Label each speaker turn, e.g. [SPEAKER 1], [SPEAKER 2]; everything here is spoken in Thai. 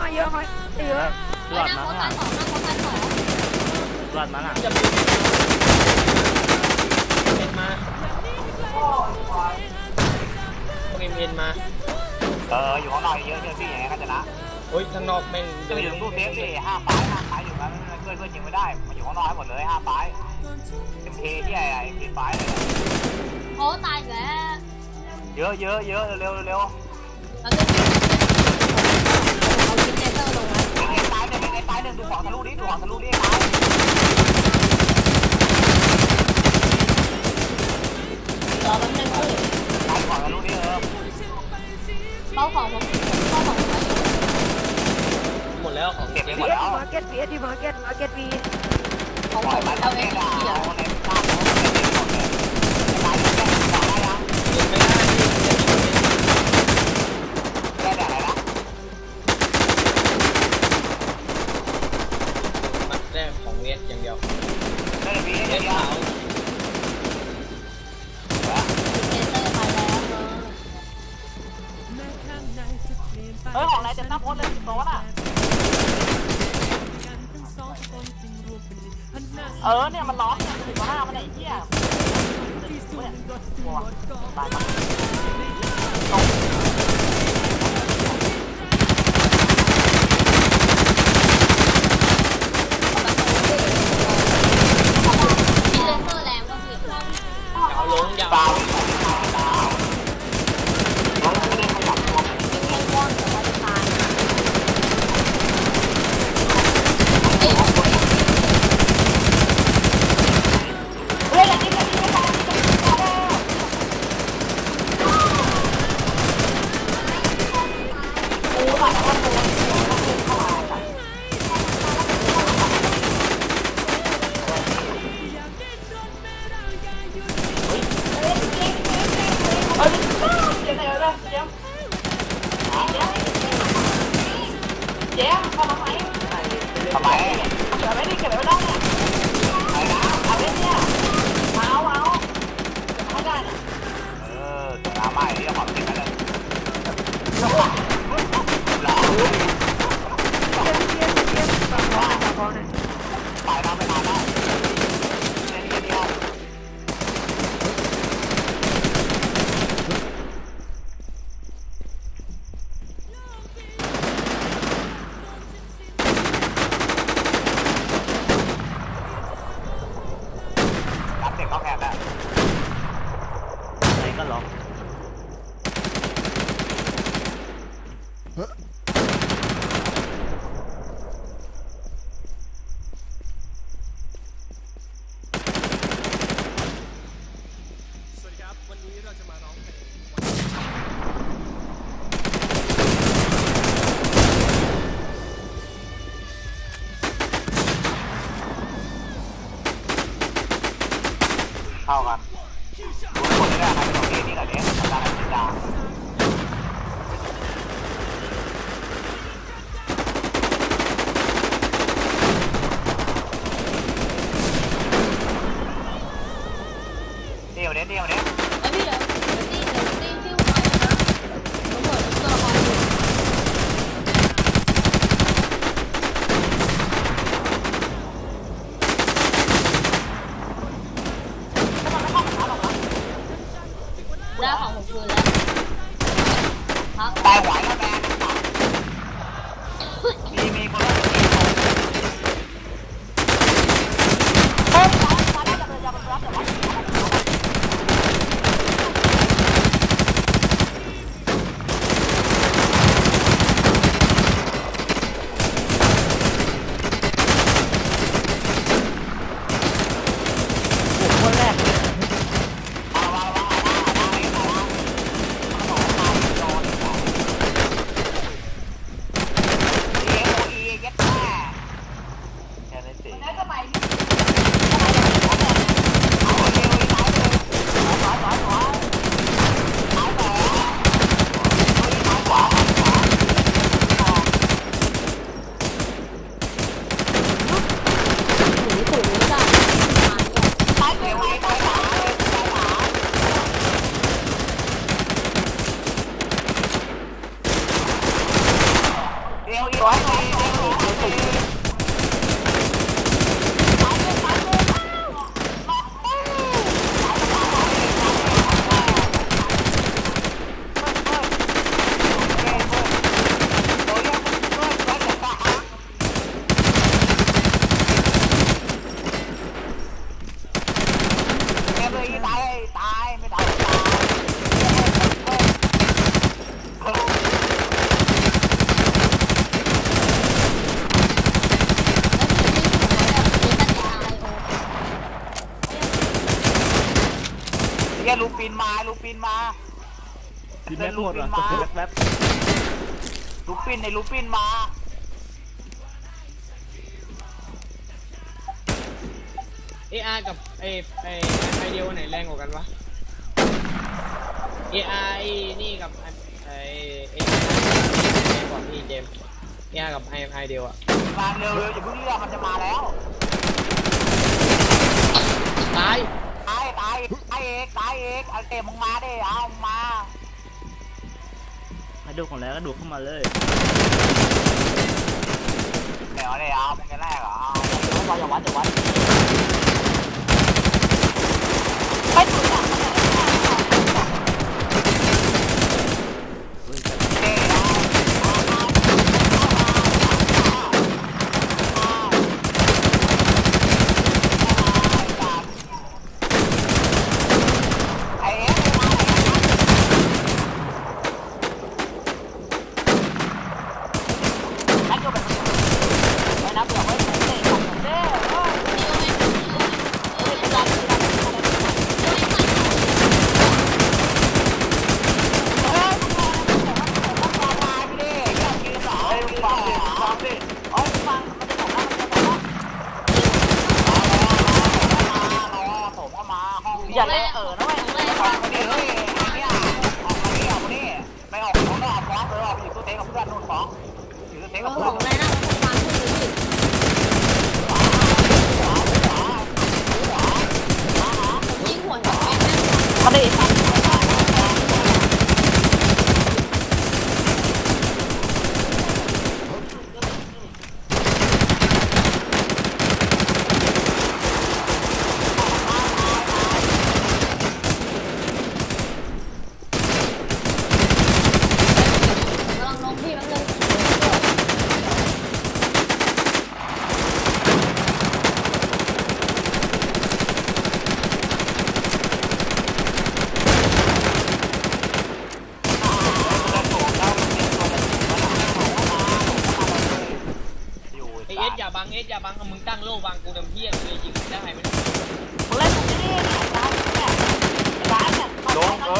[SPEAKER 1] มาเยอะไหมเยอะ
[SPEAKER 2] รอดมาข้างหลัง
[SPEAKER 3] สองนะเขาพันสอง
[SPEAKER 2] รอดมาหลัง
[SPEAKER 4] จะเอ็นมาต้องเอ็นเอ็นมา
[SPEAKER 5] เอออยู่ข้างนอกเยอะเยอะพี่อย่างเงี้ยก็ชนะ
[SPEAKER 4] โอ้ยข้างนอกแม่ง
[SPEAKER 5] จะไปถึงตู้เซฟดิห้าป้ายห้าป้ายอยู่นั้นเพื่อนเพื่อนยิงไม่ได้มาอยู่ข้างนอกให้หมดเลยห้าป้ายเอ็มเคที่ไอ้เอ็มเคป้ายเลย
[SPEAKER 3] โอ้ตายแล้ว
[SPEAKER 5] เยอะเยอะเยอะเร็วเร็ว
[SPEAKER 3] เรา เก็
[SPEAKER 5] บไปหม
[SPEAKER 1] พี
[SPEAKER 5] ดแล้ว
[SPEAKER 1] มาเก็ตพีดีมาเก็ตมาเก็ตบี
[SPEAKER 3] ของ
[SPEAKER 5] ป
[SPEAKER 3] ผ
[SPEAKER 5] ล่อย
[SPEAKER 3] ม
[SPEAKER 5] มัน
[SPEAKER 3] เอา
[SPEAKER 5] เอา
[SPEAKER 3] เอ
[SPEAKER 5] เองง
[SPEAKER 3] เดียว
[SPEAKER 5] เอาในป้ายของเก็บหมดเลยป้ายแก้ของได้ยัง
[SPEAKER 4] เก็บไม่ได้ที่จะยิง
[SPEAKER 5] แก้แบบไหนะ
[SPEAKER 4] มัดแรกของเวสอย่างเดียว
[SPEAKER 5] ได้เลยพี่
[SPEAKER 4] เว
[SPEAKER 5] เดียว
[SPEAKER 3] อ
[SPEAKER 5] อเนี่ยมันร้อนเนี่ยสิบห้ามันไอ้เหี้ยตายมา
[SPEAKER 4] ส
[SPEAKER 5] วัสดีครับ วั
[SPEAKER 3] นนี้เราจะ
[SPEAKER 5] มาร้องเพลง อีกร้อยหน่ย มาลูปินมา
[SPEAKER 2] ทีแม็กหมดเหรอแป๊บ
[SPEAKER 5] ลูปินในลูปินมา
[SPEAKER 4] เออาร์กับไอไอไอเดียวไหนแรงกว่ากันวะเออาร์นี่กับไอไอเอแรงกว่าพี่เจมเออาร์กับไอไอเดียวอะ
[SPEAKER 5] มาเร็วเร็วอย่าเพิ่งเลือกมันจะมาแล้ว
[SPEAKER 4] ตาย
[SPEAKER 5] ตายตายตายเอกตายเอกเอาเตะมึงมาดิเอามึงมา
[SPEAKER 2] ให้ดูของแล้วก็ดูเข้ามาเลย
[SPEAKER 5] เดี๋ยวเดี๋ยวเอามึงจะแรกเหรอเอาอย่าวัดอย่าวัดไม่ถูกอะเตะเอาไอ้เอ๊ะมานัดอยู่แบบไว้นับเดี๋ยวไว้ผมเตะผมเตะเฮ้ยเฮ้ยเป็นไรเป็นไรเป็นไรเฮ้ยมึงรอนะมึงบอกว่ามึงต้องรอตายไปดิอยากกินเหรอเฮ้ยมึงฟังดิฟังดิเฮ้ยมึงฟังมันจะบอกว่ามันจะบอกว่าผมก็มาห้องอย่าเล่นเออนะเว้ยออกมาดิเฮ้ยไอ้เนี่ยออกมาดิออกมาดิไม่ออกเขาไม่ออกฟ้องเลยออกไปอยู่ตู้เต็กกับเพื่อนนู่นฟ้องอยู่ตู้เต็กกับเพื่อน มาดิอยู่
[SPEAKER 4] ไอเอ สอย่างเอย่าบังมึงตั้งโล่บังกูดำเพี้ยนเลยยิงได้ไหม
[SPEAKER 5] มึงเล่นผมนี่เนี่ยร้านเนี่ยร้านเนี่ยลงเอ